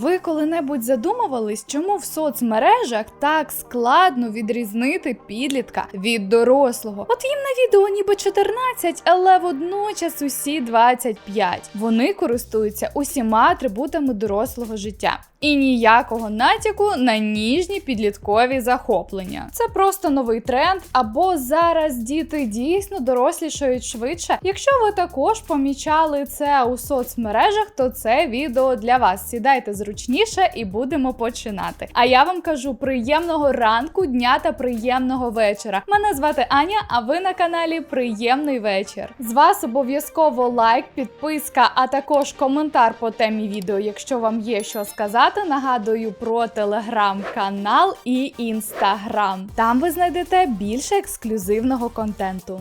Ви коли-небудь задумувались, чому в соцмережах так складно відрізнити підлітка від дорослого? От їм на відео ніби 14, але водночас усі 25. Вони користуються усіма атрибутами дорослого життя. І ніякого натяку на ніжні підліткові захоплення. Це просто новий тренд, або зараз діти дійсно дорослішають швидше. Якщо ви також помічали це у соцмережах, то це відео для вас. Сідайте зручніше і будемо починати. А я вам кажу приємного ранку, дня та приємного вечора. Мене звати Аня, а ви на каналі Приємний вечір. З вас обов'язково лайк, підписка, а також коментар по темі відео, якщо вам є що сказати. Нагадую про телеграм-канал і інстаграм. Там ви знайдете більше ексклюзивного контенту.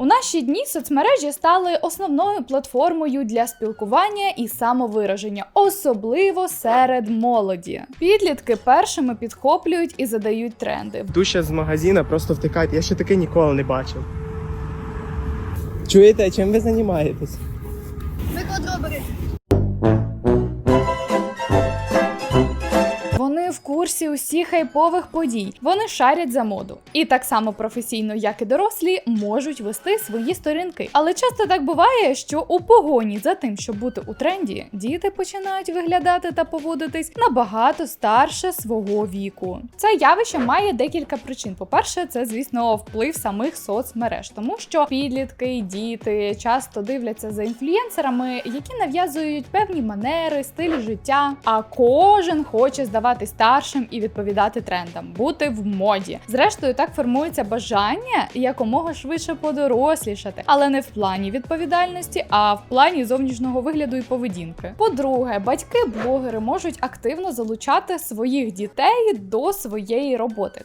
У наші дні соцмережі стали основною платформою для спілкування і самовираження, особливо серед молоді. Підлітки першими підхоплюють і задають тренди. Душа з магазина просто втикають. Я ще таке ніколи не бачив. Чуєте, чим ви займаєтесь? Ми в курсі усіх хайпових подій. Вони шарять за моду. І так само професійно, як і дорослі, можуть вести свої сторінки. Але часто так буває, що у погоні за тим, щоб бути у тренді, діти починають виглядати та поводитись набагато старше свого віку. Це явище має декілька причин. По-перше, це звісно вплив самих соцмереж, тому що підлітки діти часто дивляться за інфлюєнсерами, які нав'язують певні манери, стиль життя. А кожен хоче здавати старшим і відповідати трендам, бути в моді. Зрештою, так формується бажання якомога швидше подорослішати, але не в плані відповідальності, а в плані зовнішнього вигляду і поведінки. По-друге, батьки-блогери можуть активно залучати своїх дітей до своєї роботи.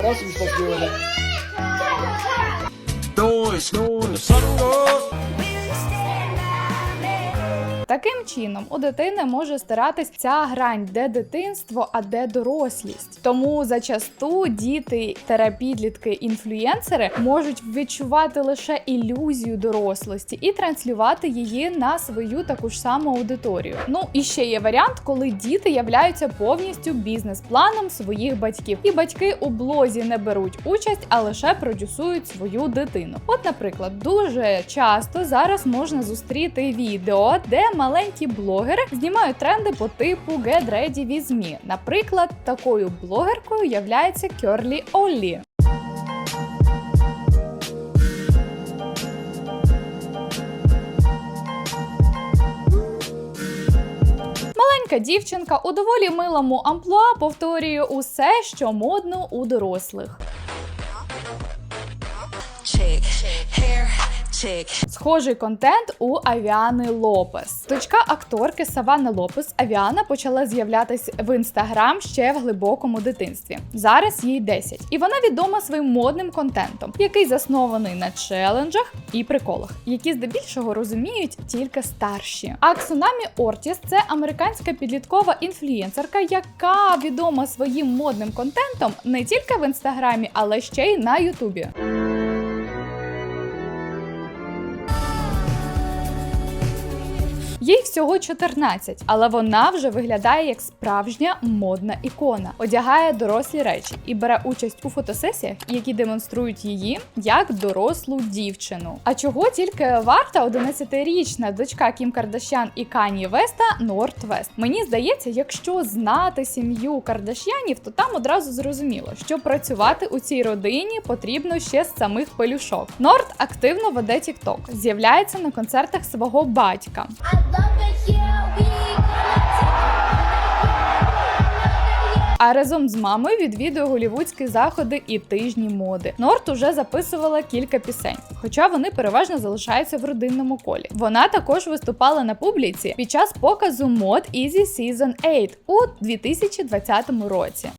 Таким чином, у дитини може стиратись ця грань, де дитинство, а де дорослість. Тому зачасту діти підлітки інфлюєнсери можуть відчувати лише ілюзію дорослості і транслювати її на свою таку ж саму аудиторію. Ну і ще є варіант, коли діти являються повністю бізнес-планом своїх батьків, і батьки у блозі не беруть участь, а лише продюсують свою дитину. От, наприклад, дуже часто зараз можна зустріти відео, де маленькі блогери знімають тренди по типу Get Ready With Me. Наприклад, такою блогеркою являється Керлі Оллі. Дівчинка у доволі милому амплуа повторює усе, що модно у дорослих. chick, hair chick. Схожий контент у Авіани Лопес. Дочка акторки Саванни Лопес Авіана почала з'являтись в інстаграм ще в глибокому дитинстві. Зараз їй 10. І вона відома своїм модним контентом, який заснований на челенджах і приколах, які здебільшого розуміють тільки старші. А Ксунамі Ортіс це американська підліткова інфлюєнсерка, яка відома своїм модним контентом не тільки в інстаграмі, але ще й на Ютубі. Їй всього 14, але вона вже виглядає як справжня модна ікона, одягає дорослі речі і бере участь у фотосесіях, які демонструють її як дорослу дівчину. А чого тільки варта 11-річна дочка Кім Кардашян і Кані Веста Норт Вест. Мені здається, якщо знати сім'ю Кардашянів, то там одразу зрозуміло, що працювати у цій родині потрібно ще з самих пелюшок. Норт активно веде TikTok, з'являється на концертах свого батька. А разом з мамою відвідує голівудські заходи і тижні моди. Норт уже записувала кілька пісень, хоча вони переважно залишаються в родинному колі. Вона також виступала на публіці під час показу мод Easy Season 8 у 2020 році.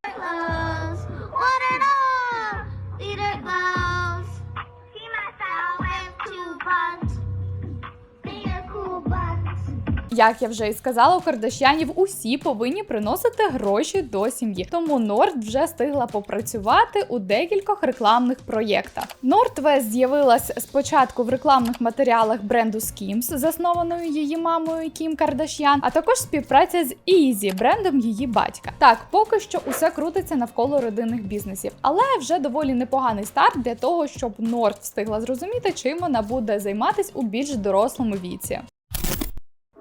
Як я вже і сказала, у Кардашянів усі повинні приносити гроші до сім'ї. Тому Норд вже встигла попрацювати у декількох рекламних проєктах. Нордвест з'явилась спочатку в рекламних матеріалах бренду Skims, заснованою її мамою Кім Кардашян, а також співпраця з Easy, брендом її батька. Так, поки що усе крутиться навколо родинних бізнесів, але вже доволі непоганий старт для того, щоб Норд встигла зрозуміти, чим вона буде займатись у більш дорослому віці.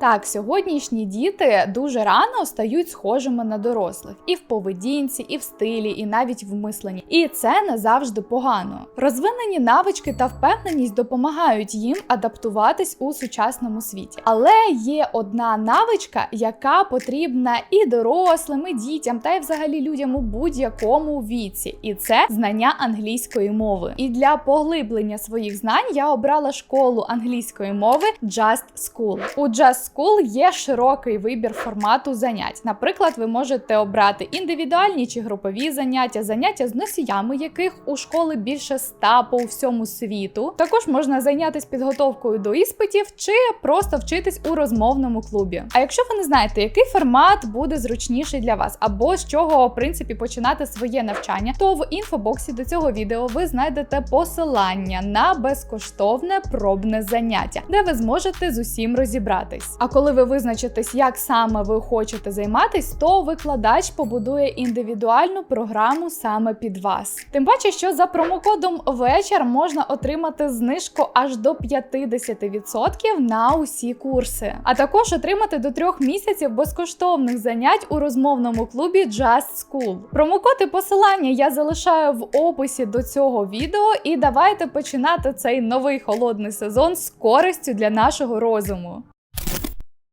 Так, сьогоднішні діти дуже рано стають схожими на дорослих і в поведінці, і в стилі, і навіть в мисленні. І це не завжди погано. Розвинені навички та впевненість допомагають їм адаптуватись у сучасному світі. Але є одна навичка, яка потрібна і дорослим, і дітям, та й взагалі людям у будь-якому віці, і це знання англійської мови. І для поглиблення своїх знань я обрала школу англійської мови Just School. У Just School є широкий вибір формату занять. Наприклад, ви можете обрати індивідуальні чи групові заняття, заняття з носіями, яких у школи більше ста по всьому світу. Також можна зайнятися підготовкою до іспитів чи просто вчитись у розмовному клубі. А якщо ви не знаєте, який формат буде зручніший для вас, або з чого в принципі починати своє навчання, то в інфобоксі до цього відео ви знайдете посилання на безкоштовне пробне заняття, де ви зможете з усім розібратись. А коли ви визначитесь, як саме ви хочете займатись, то викладач побудує індивідуальну програму саме під вас. Тим паче, що за промокодом вечір можна отримати знижку аж до 50% на усі курси, а також отримати до трьох місяців безкоштовних занять у розмовному клубі Just School. Промокод і посилання я залишаю в описі до цього відео, і давайте починати цей новий холодний сезон з користю для нашого розуму.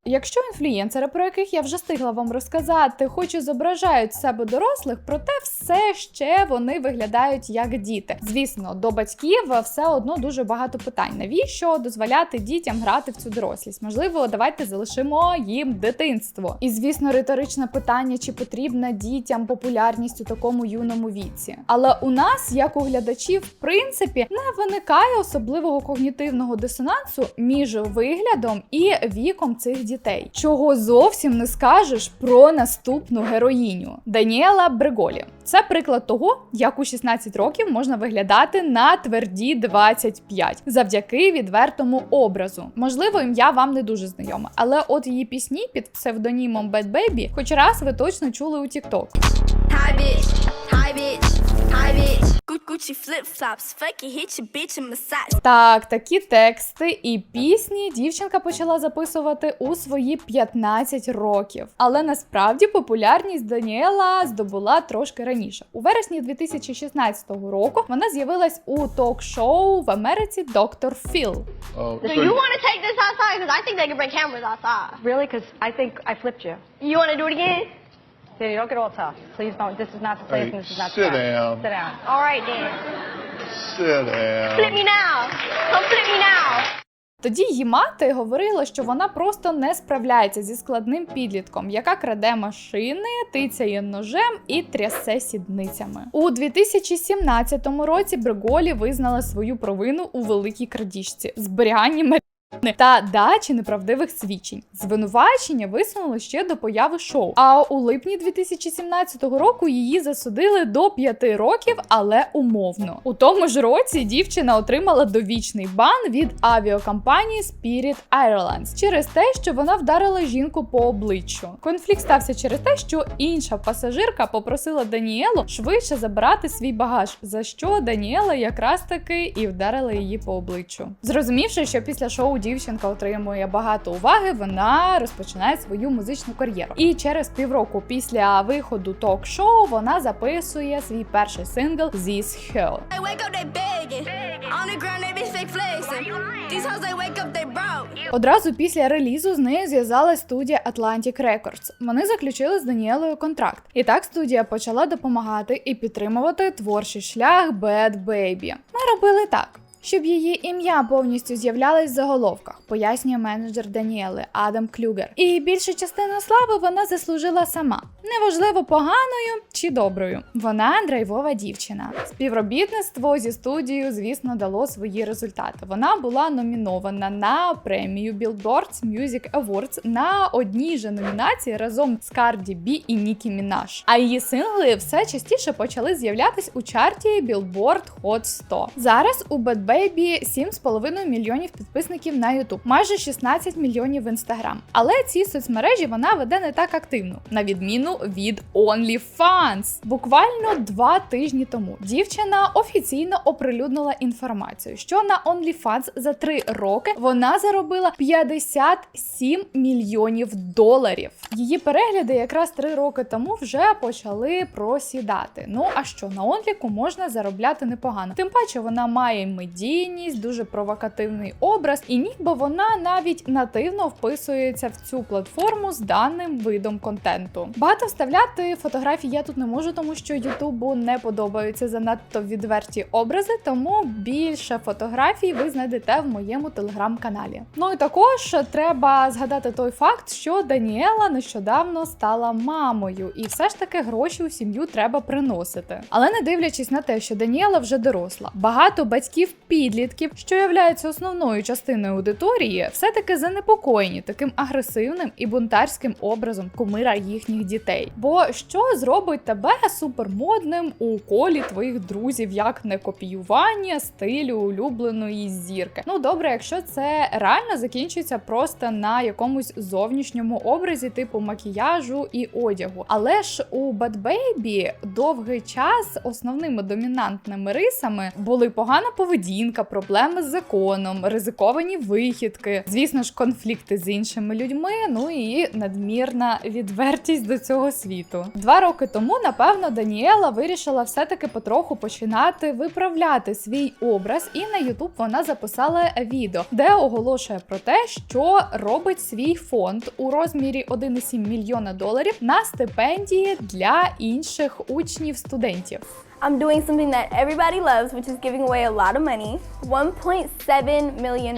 Якщо інфлюєнсери, про яких я вже встигла вам розказати, хоч і зображають себе дорослих, проте все ще вони виглядають як діти. Звісно, до батьків все одно дуже багато питань. Навіщо дозволяти дітям грати в цю дорослість? Можливо, давайте залишимо їм дитинство. І звісно, риторичне питання, чи потрібна дітям популярність у такому юному віці. Але у нас, як у глядачів, в принципі, не виникає особливого когнітивного дисонансу між виглядом і віком цих дітей, чого зовсім не скажеш про наступну героїню Даніела Бреголі. Це приклад того, як у 16 років можна виглядати на тверді 25 завдяки відвертому образу. Можливо, ім'я вам не дуже знайоме, але от її пісні під псевдонімом Bad Baby хоч раз ви точно чули у TikTok. Hi bitch, hi bitch, hi bitch. Gucci fuck hit your bitch in massage. Так, такі тексти і пісні дівчинка почала записувати у свої 15 років. Але насправді популярність Даніела здобула трошки раніше. У вересні 2016 року вона з'явилась у ток-шоу в Америці Доктор Філ. So you want to take this outside? Because I think they can bring cameras outside. Really? Because I think I flipped you. You want to do it again? Danny, don't get all tough. Please don't. This is not the place Hey, and this is not sit the time. down. Sit down. All right then. Sit down. Flip me now. Come flip me now. Тоді її мати говорила, що вона просто не справляється зі складним підлітком, яка краде машини, тицяє ножем і трясе сідницями. У 2017 році Бреголі визнала свою провину у великій крадіжці, зберіганні та дачі неправдивих свідчень. Звинувачення висунули ще до появи шоу. А у липні 2017 року її засудили до 5 років, але умовно. У тому ж році дівчина отримала довічний бан від авіакомпанії Spirit Airlines через те, що вона вдарила жінку по обличчю. Конфлікт стався через те, що інша пасажирка попросила Даніелу швидше забрати свій багаж, за що Даніела якраз таки і вдарила її по обличчю. Зрозумівши, що після шоу дівчинка отримує багато уваги, вона розпочинає свою музичну кар'єру. І через півроку після виходу ток-шоу вона записує свій перший сингл This broke. Одразу після релізу з нею зв'язалась студія Atlantic Records. Вони заключили з Даніелою контракт. І так студія почала допомагати і підтримувати творчий шлях Bad Baby. Ми робили так. Щоб її ім'я повністю з'являлось в заголовках, пояснює менеджер Даніели Адам Клюгер. І більшу частину слави вона заслужила сама. Неважливо поганою чи доброю. Вона драйвова дівчина. Співробітництво зі студією, звісно, дало свої результати. Вона була номінована на премію Billboard Music Awards на одній же номінації разом з Cardi B і Нікі Мінаш. А її сингли все частіше почали з'являтись у чарті Billboard Hot 100. Зараз у Bad Baby 7,5 мільйонів підписників на YouTube, майже 16 мільйонів в Instagram. Але ці соцмережі вона веде не так активно, на відміну від OnlyFans. Буквально два тижні тому дівчина офіційно оприлюднила інформацію, що на OnlyFans за три роки вона заробила 57 мільйонів доларів. Її перегляди якраз три роки тому вже почали просідати. Ну а що на онліку можна заробляти непогано? Тим паче вона має медійність, дуже провокативний образ, і ніби вона навіть нативно вписується в цю платформу з даним видом контенту. Багато вставляти фотографії я тут не можу, тому що Ютубу не подобаються занадто відверті образи, тому більше фотографій ви знайдете в моєму телеграм-каналі. Ну і також треба згадати той факт, що Даніела нещодавно стала мамою, і все ж таки гроші у сім'ю треба приносити. Але не дивлячись на те, що Даніела вже доросла, багато батьків-підлітків, що являються основною частиною аудиторії, все-таки занепокоєні таким агресивним і бунтарським образом кумира їхніх дітей. Бо що зробить тебе супермодним у колі твоїх друзів, як не копіювання стилю улюбленої зірки? Ну добре, якщо це реально закінчується просто на якомусь зовнішньому образі, типу макіяжу і одягу. Але ж у Bad Baby довгий час основними домінантними рисами були погана поведінка, проблеми з законом, ризиковані вихідки, звісно ж, конфлікти з іншими людьми. Ну і надмірна відвертість до цього світу. Два роки тому, напевно, Даніела вирішила все-таки потроху починати виправляти свій образ, і на YouTube вона записала відео, де оголошує про те, що робить свій фонд у розмірі 1,7 мільйона доларів на стипендії для інших учнів студентів. I'm doing something that everybody loves, which is giving away a lot of money $1.7 million.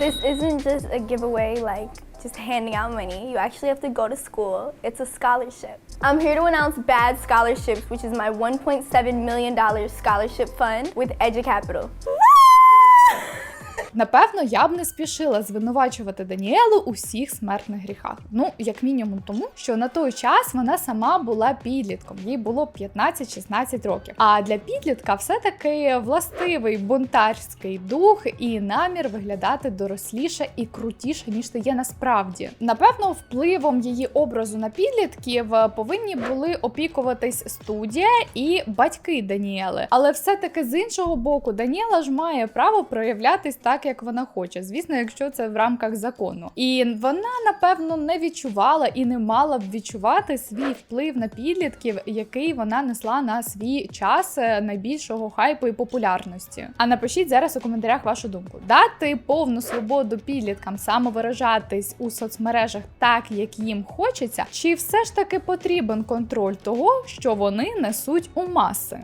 This isn't just a giveaway like just handing out money. You actually have to go to school. It's a scholarship. I'm here to announce Bad Scholarships, which is my $1.7 million scholarship fund with EduCapital. Напевно, я б не спішила звинувачувати Даніелу у всіх смертних гріхах. Ну, як мінімум, тому що на той час вона сама була підлітком, їй було 15-16 років. А для підлітка все-таки властивий бунтарський дух і намір виглядати доросліше і крутіше, ніж ти є насправді. Напевно, впливом її образу на підлітків повинні були опікуватись студія і батьки Даніели. Але все-таки з іншого боку, Даніела ж має право проявлятись так, як вона хоче. Звісно, якщо це в рамках закону. І вона, напевно, не відчувала і не мала б відчувати свій вплив на підлітків, який вона несла на свій час е, найбільшого хайпу і популярності. А напишіть зараз у коментарях вашу думку: дати повну свободу підліткам самовиражатись у соцмережах так, як їм хочеться, чи все ж таки потрібен контроль того, що вони несуть у маси?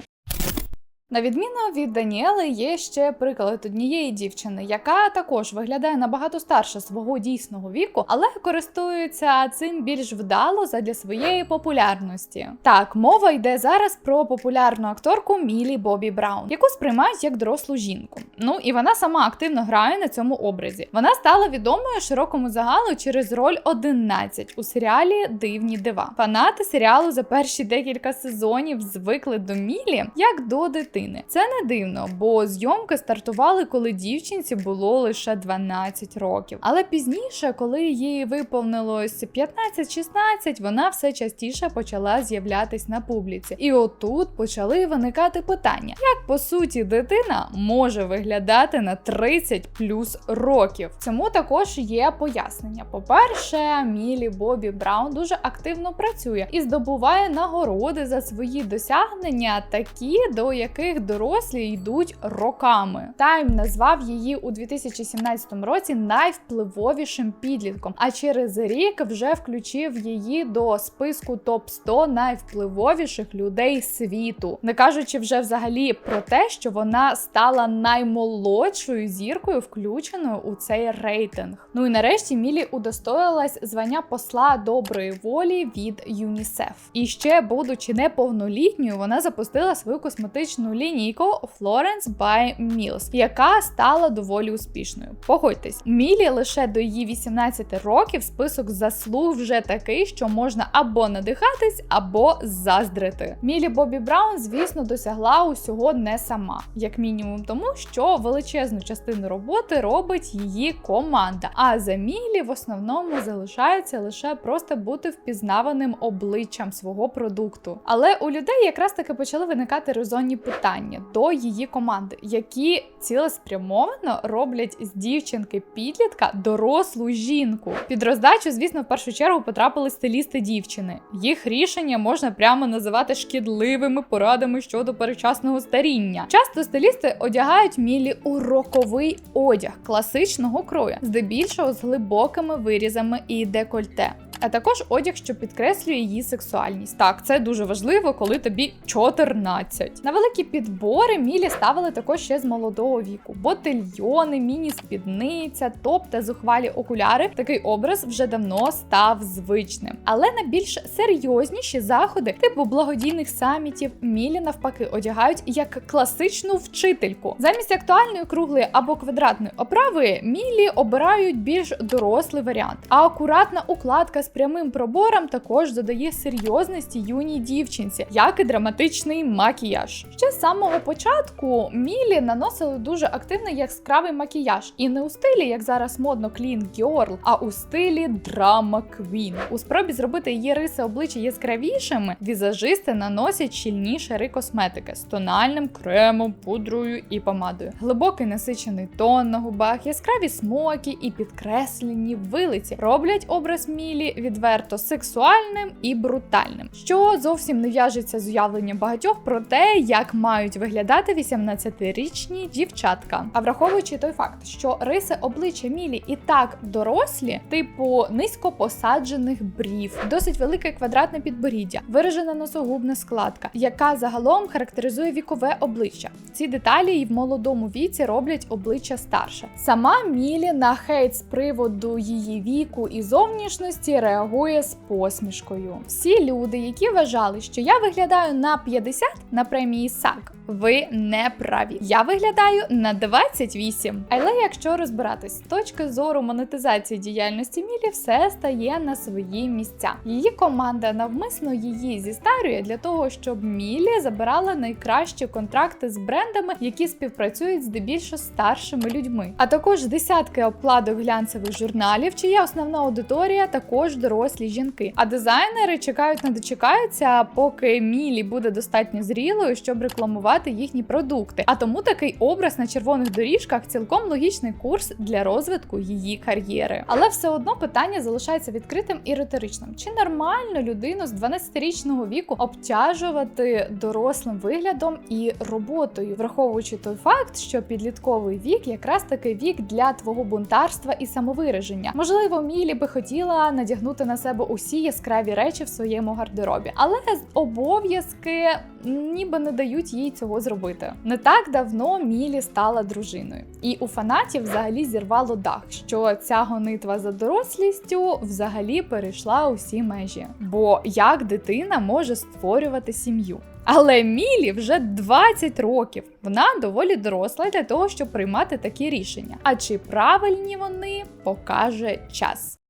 На відміну від Даніели, є ще приклад однієї дівчини, яка також виглядає набагато старше свого дійсного віку, але користується цим більш вдало задля своєї популярності. Так, мова йде зараз про популярну акторку Мілі Бобі Браун, яку сприймають як дорослу жінку. Ну і вона сама активно грає на цьому образі. Вона стала відомою широкому загалу через роль 11 у серіалі Дивні дива. Фанати серіалу за перші декілька сезонів звикли до Мілі як до дитини. Це не дивно, бо зйомки стартували, коли дівчинці було лише 12 років. Але пізніше, коли їй виповнилось 15-16, вона все частіше почала з'являтись на публіці. І отут почали виникати питання: як по суті дитина може виглядати на 30 плюс років? Цьому також є пояснення. По-перше, Мілі Бобі Браун дуже активно працює і здобуває нагороди за свої досягнення, такі до яких них дорослі йдуть роками. Тайм назвав її у 2017 році найвпливовішим підлітком, а через рік вже включив її до списку топ 100 найвпливовіших людей світу, не кажучи вже взагалі про те, що вона стала наймолодшою зіркою, включеною у цей рейтинг. Ну і нарешті Мілі удостоїлась звання посла доброї волі від ЮНІСЕФ. І ще, будучи неповнолітньою, вона запустила свою косметичну лінійку Florence by Mills, яка стала доволі успішною. Погодьтесь, Мілі лише до її 18 років список заслуг вже такий, що можна або надихатись, або заздрити. Мілі Бобі Браун, звісно, досягла усього не сама, як мінімум, тому що величезну частину роботи робить її команда. А за Мілі в основному залишається лише просто бути впізнаваним обличчям свого продукту. Але у людей якраз таки почали виникати резонні питання до її команди, які цілеспрямовано роблять з дівчинки підлітка дорослу жінку. Під роздачу, звісно, в першу чергу потрапили стилісти дівчини. Їх рішення можна прямо називати шкідливими порадами щодо перечасного старіння. Часто стилісти одягають мілі у роковий одяг класичного крою, здебільшого з глибокими вирізами і декольте. А також одяг, що підкреслює її сексуальність. Так, це дуже важливо, коли тобі 14. На великі підбори Мілі ставили також ще з молодого віку: ботильйони, міні-спідниця, топ та зухвалі окуляри. Такий образ вже давно став звичним. Але на більш серйозніші заходи, типу благодійних самітів, Мілі навпаки одягають як класичну вчительку. Замість актуальної круглої або квадратної оправи Мілі обирають більш дорослий варіант. А акуратна укладка з прямим пробором також додає серйозності юній дівчинці, як і драматичний макіяж. Ще з самого початку Мілі наносили дуже активний яскравий макіяж, і не у стилі, як зараз модно Clean Girl, а у стилі Drama Queen. У спробі зробити її риси обличчя яскравішими, візажисти наносять щільні шари косметики з тональним кремом, пудрою і помадою. Глибокий насичений тон на губах, яскраві смоки і підкреслені вилиці роблять образ Мілі відверто сексуальним і брутальним, що зовсім не в'яжеться з уявленням багатьох про те, як мають виглядати 18-річні дівчатка. А враховуючи той факт, що риси обличчя Мілі і так дорослі, типу низько посаджених брів, досить велике квадратне підборіддя, виражена носогубна складка, яка загалом характеризує вікове обличчя. Ці деталі і в молодому віці роблять обличчя старше. Сама Мілі на хейт з приводу її віку і зовнішності реагує з посмішкою. Всі люди, які вважали, що я виглядаю на 50 на премії Frank ви не праві. Я виглядаю на 28. Але якщо розбиратись з точки зору монетизації діяльності Мілі, все стає на свої місця. Її команда навмисно її зістарює для того, щоб Мілі забирала найкращі контракти з брендами, які співпрацюють здебільшого старшими людьми. А також десятки обкладок глянцевих журналів, чия основна аудиторія також дорослі жінки. А дизайнери чекають не дочекаються, поки Мілі буде достатньо зрілою, щоб рекламувати їхні продукти. А тому такий образ на червоних доріжках цілком логічний курс для розвитку її кар'єри. Але все одно питання залишається відкритим і риторичним: чи нормально людину з 12-річного віку обтяжувати дорослим виглядом і роботою, враховуючи той факт, що підлітковий вік якраз таки вік для твого бунтарства і самовираження. Можливо, Мілі би хотіла надягнути на себе усі яскраві речі в своєму гардеробі, але обов'язки ніби не дають їй цього зробити. Не так давно Мілі стала дружиною, і у фанатів взагалі зірвало дах, що ця гонитва за дорослістю взагалі перейшла усі межі. Бо як дитина може створювати сім'ю? Але Мілі вже 20 років. Вона доволі доросла для того, щоб приймати такі рішення. А чи правильні вони покаже час.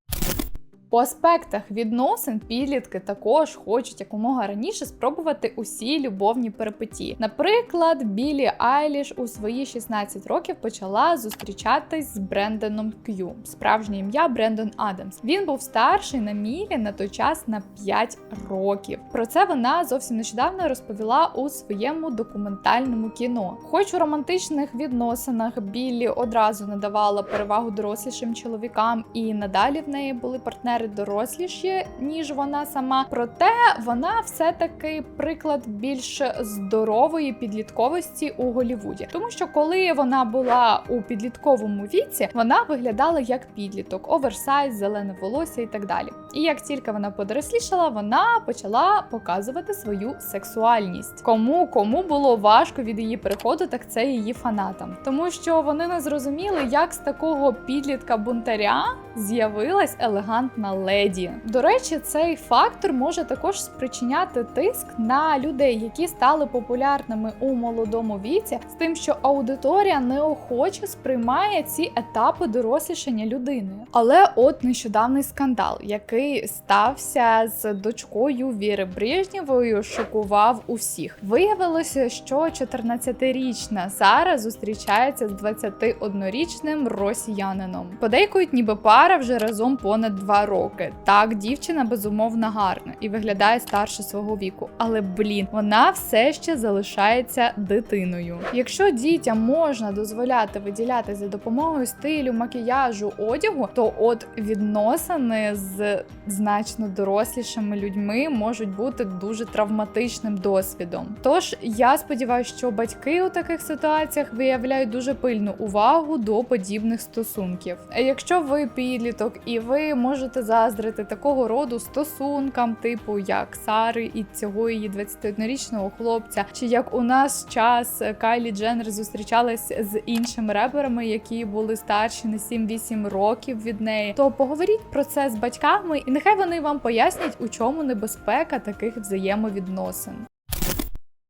По аспектах відносин підлітки також хочуть якомога раніше спробувати усі любовні перипетії. Наприклад, Білі Айліш у свої 16 років почала зустрічатись з Брендоном К'ю, справжнє ім'я Брендон Адамс. Він був старший на Мілі на той час на 5 років. Про це вона зовсім нещодавно розповіла у своєму документальному кіно. Хоч у романтичних відносинах Біллі одразу надавала перевагу дорослішим чоловікам, і надалі в неї були партнери інтер'єри доросліші, ніж вона сама. Проте вона все-таки приклад більш здорової підлітковості у Голівуді. Тому що коли вона була у підлітковому віці, вона виглядала як підліток, оверсайз, зелене волосся і так далі. І як тільки вона подорослішала, вона почала показувати свою сексуальність. Кому кому було важко від її приходу, так це її фанатам, тому що вони не зрозуміли, як з такого підлітка бунтаря з'явилась елегантна леді. До речі, цей фактор може також спричиняти тиск на людей, які стали популярними у молодому віці, з тим, що аудиторія неохоче сприймає ці етапи дорослішання людини. Але от нещодавний скандал, який стався з дочкою Віри Брежнєвою, шокував усіх. Виявилося, що 14-річна Сара зустрічається з 21-річним росіянином. Подейкують, ніби пара вже разом понад два роки. Так, дівчина безумовно гарна і виглядає старше свого віку, але блін, вона все ще залишається дитиною. Якщо дітям можна дозволяти виділяти за допомогою стилю, макіяжу, одягу, то от відносини з значно дорослішими людьми можуть бути дуже травматичним досвідом. Тож я сподіваюся, що батьки у таких ситуаціях виявляють дуже пильну увагу до подібних стосунків. Якщо ви підліток і ви можете заздрити такого роду стосункам, типу як Сари і цього її 21-річного хлопця, чи як у нас час Кайлі Дженнер зустрічалась з іншими реперами, які були старші на 7-8 років від неї, то поговоріть про це з батьками, і нехай вони вам пояснять, у чому небезпека таких взаємовідносин.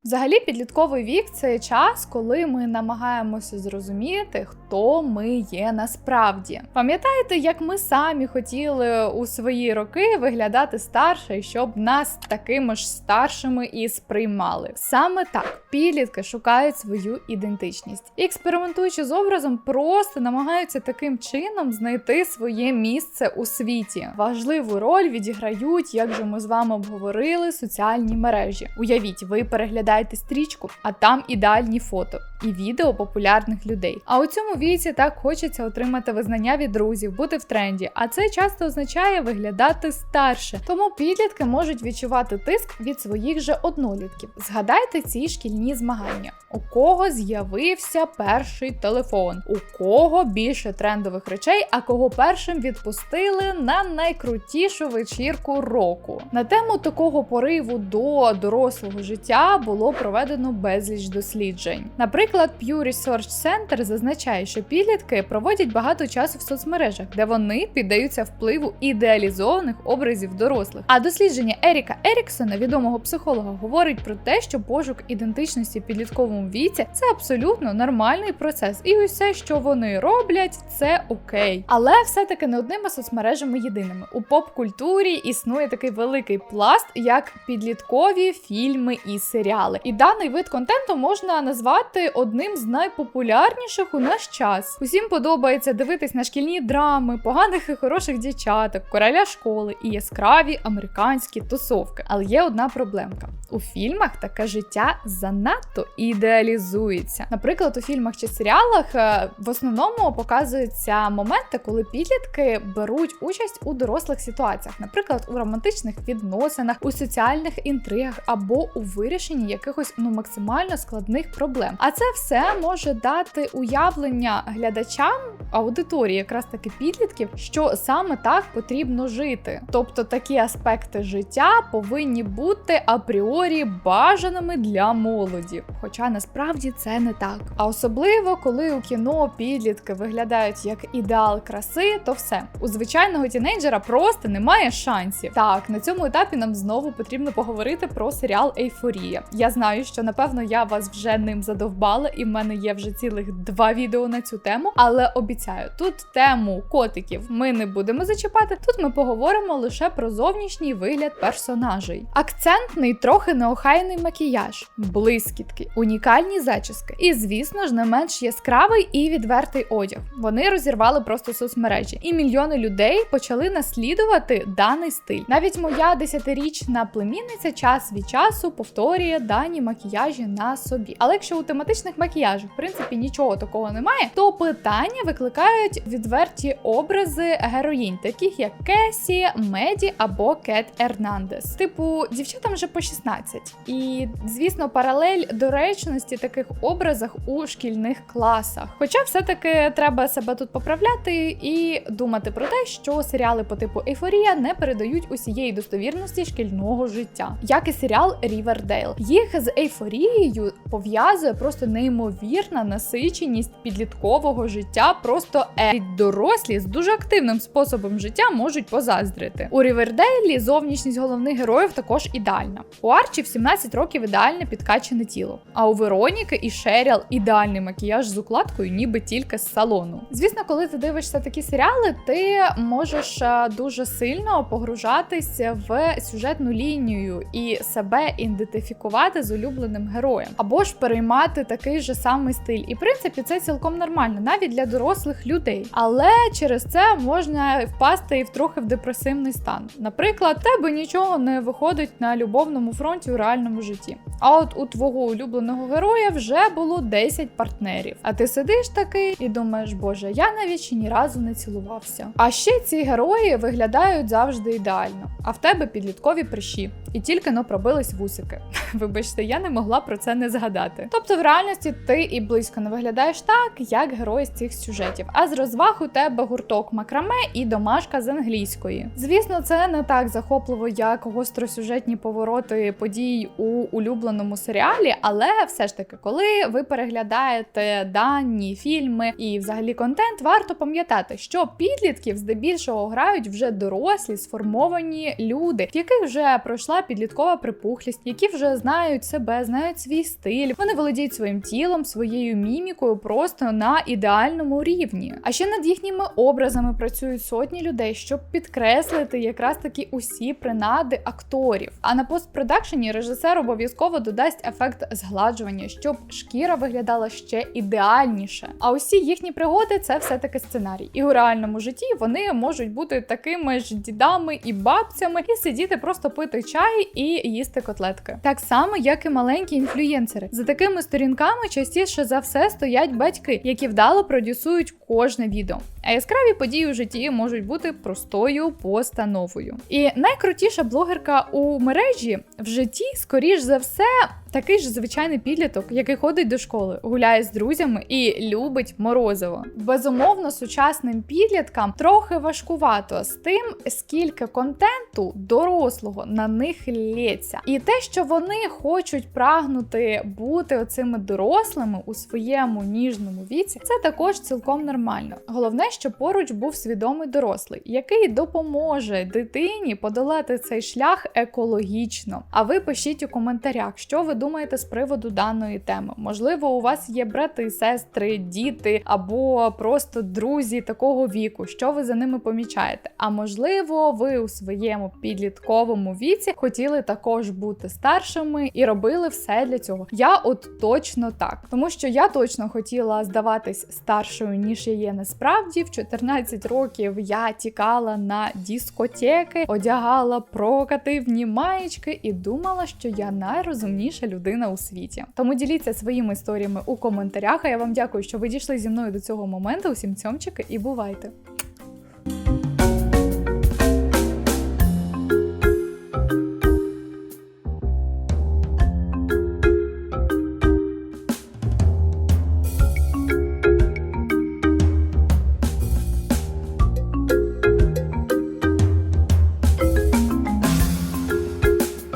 Взагалі, підлітковий вік це час, коли ми намагаємося зрозуміти, хто ми є насправді. Пам'ятаєте, як ми самі хотіли у свої роки виглядати старше, і щоб нас такими ж старшими і сприймали? Саме так підлітки шукають свою ідентичність експериментуючи з образом, просто намагаються таким чином знайти своє місце у світі. Важливу роль відіграють, як же ми з вами обговорили, соціальні мережі. Уявіть, ви переглядаєте стрічку, а там ідеальні фото і відео популярних людей. А у цьому віці так хочеться отримати визнання від друзів, бути в тренді. А це часто означає виглядати старше. Тому підлітки можуть відчувати тиск від своїх же однолітків. Згадайте ці шкільні змагання. У кого з'явився перший телефон, у кого більше трендових речей, а кого першим відпустили на найкрутішу вечірку року. На тему такого пориву до дорослого життя було проведено безліч досліджень. Наприклад, Pew Research Center зазначає, що підлітки проводять багато часу в соцмережах, де вони піддаються впливу ідеалізованих образів дорослих. А дослідження Еріка Еріксона, відомого психолога, говорить про те, що пошук ідентичності в підлітковому віці це абсолютно нормальний процес, і усе, що вони роблять, це окей. Але все-таки не одними соцмережами єдиними. У поп-культурі існує такий великий пласт, як підліткові фільми і серіали. І даний вид контенту можна назвати одним з найпопулярніших у наш час. Усім подобається дивитись на шкільні драми, поганих і хороших дівчаток, короля школи і яскраві американські тусовки. Але є одна проблемка: у фільмах таке життя занадто ідеалізується. Наприклад, у фільмах чи серіалах е, в основному показуються моменти, коли підлітки беруть участь у дорослих ситуаціях, наприклад, у романтичних відносинах, у соціальних інтригах або у вирішенні якихось ну максимально складних проблем. А це все може дати уявлення глядачам аудиторії, якраз таки підлітків, що саме так потрібно жити. Тобто такі аспекти життя повинні бути апріорі бажаними для молоді. Хоча насправді це не так. А особливо коли у кіно підлітки виглядають як ідеал краси, то все у звичайного тінейджера просто немає шансів. Так, на цьому етапі нам знову потрібно поговорити про серіал Ейфорія. Я знаю, що напевно я вас вже ним задовбала, і в мене є вже цілих два відео на цю тему. Але обіцяю, тут тему котиків ми не будемо зачіпати. Тут ми поговоримо лише про зовнішній вигляд персонажей. Акцентний, трохи неохайний макіяж, блискітки, унікальні зачіски. І, звісно ж, не менш яскравий і відвертий одяг. Вони розірвали просто соцмережі, і мільйони людей почали наслідувати даний стиль. Навіть моя десятирічна племінниця час від часу повторює дані макіяжі на собі. Але якщо у тематичних макіяжах, в принципі, нічого такого немає, немає, то питання викликають відверті образи героїнь, таких як Кесі, Меді або Кет Ернандес. Типу, дівчатам вже по 16. І звісно, паралель доречності таких образах у шкільних класах. Хоча все-таки треба себе тут поправляти і думати про те, що серіали по типу Ейфорія не передають усієї достовірності шкільного життя, як і серіал Рівердейл. Їх з ейфорією пов'язує просто неймовірна насиченість підліткового життя. Просто е дорослі з дуже активним способом життя можуть позаздрити. У Рівердейлі зовнішність головних героїв також ідеальна. У Арчі в 17 років ідеальне підкачане тіло. А у Вероніки і Шеріл ідеальний макіяж з укладкою, ніби тільки з салону. Звісно, коли ти дивишся такі серіали, ти можеш е, дуже сильно погружатись в сюжетну лінію і себе ідентифікувати з улюбленим героєм, або ж переймати такий же самий стиль. І в принципі це цілком нормально, навіть для дорослих людей. Але через це можна впасти і в трохи в депресивний стан. Наприклад, тебе нічого не виходить на любовному фронті у реальному житті. А от у твого улюбленого героя вже було 10 партнерів. А ти сидиш такий і думаєш, боже, я навіть ні разу не цілувався. А ще ці герої виглядають завжди ідеально, а в тебе підліткові прищі, і тільки но пробились вусики. Вибачте, я не могла про це не згадати. Тобто, в реальності ти і близько не виглядаєш так, як герой з цих сюжетів. А з розваг у тебе гурток макраме і домашка з англійської. Звісно, це не так захопливо, як гостросюжетні повороти подій у улюбленому серіалі, але все ж таки, коли ви переглядаєте дані фільми і взагалі контент, варто пам'ятати, що підлітків здебільшого грають вже дорослі сформовані люди, в яких вже пройшла підліткова припухлість, які вже знають себе, знають свій стиль. Вони володіють своїм тілом, своєю мімікою просто на ідеальному рівні. А ще над їхніми образами працюють сотні людей, щоб підкреслити якраз таки усі принади акторів. А на постпродакшені режисер обов'язково додасть ефект згладжування, щоб шкіра виглядала ще ідеальніше. А усі їхні пригоди це все таки сценарій. І у реальному житті вони можуть бути такими ж дідами і бабцями, і сидіти просто пити чай і їсти котлетки. Так само, як і маленькі інфлюєнсери. За такими сторінками частіше за все стоять батьки, які вдало продюсують кожне відео. А яскраві події у житті можуть бути простою постановою. І найкрутіша блогерка у мережі в житті, скоріш за все, такий ж звичайний підліток, який ходить до школи, гуляє з друзями і любить морозиво. Безумовно, сучасним підліткам трохи важкувато з тим, скільки контенту дорослого на них лється. І те, що вони хочуть прагнути бути оцими дорослими у своєму ніжному віці, це також цілком нормально. Головне, щоб поруч був свідомий дорослий, який допоможе дитині подолати цей шлях екологічно. А ви пишіть у коментарях, що ви думаєте з приводу даної теми. Можливо, у вас є брати, сестри, діти або просто друзі такого віку, що ви за ними помічаєте. А можливо, ви у своєму підлітковому віці хотіли також бути старшими і робили все для цього. Я от точно так, тому що я точно хотіла здаватись старшою, ніж я є насправді. В 14 років я тікала на дискотеки, одягала провокативні маєчки і думала, що я найрозумніша людина у світі. Тому діліться своїми історіями у коментарях. А я вам дякую, що ви дійшли зі мною до цього моменту. Усім цьомчики і бувайте!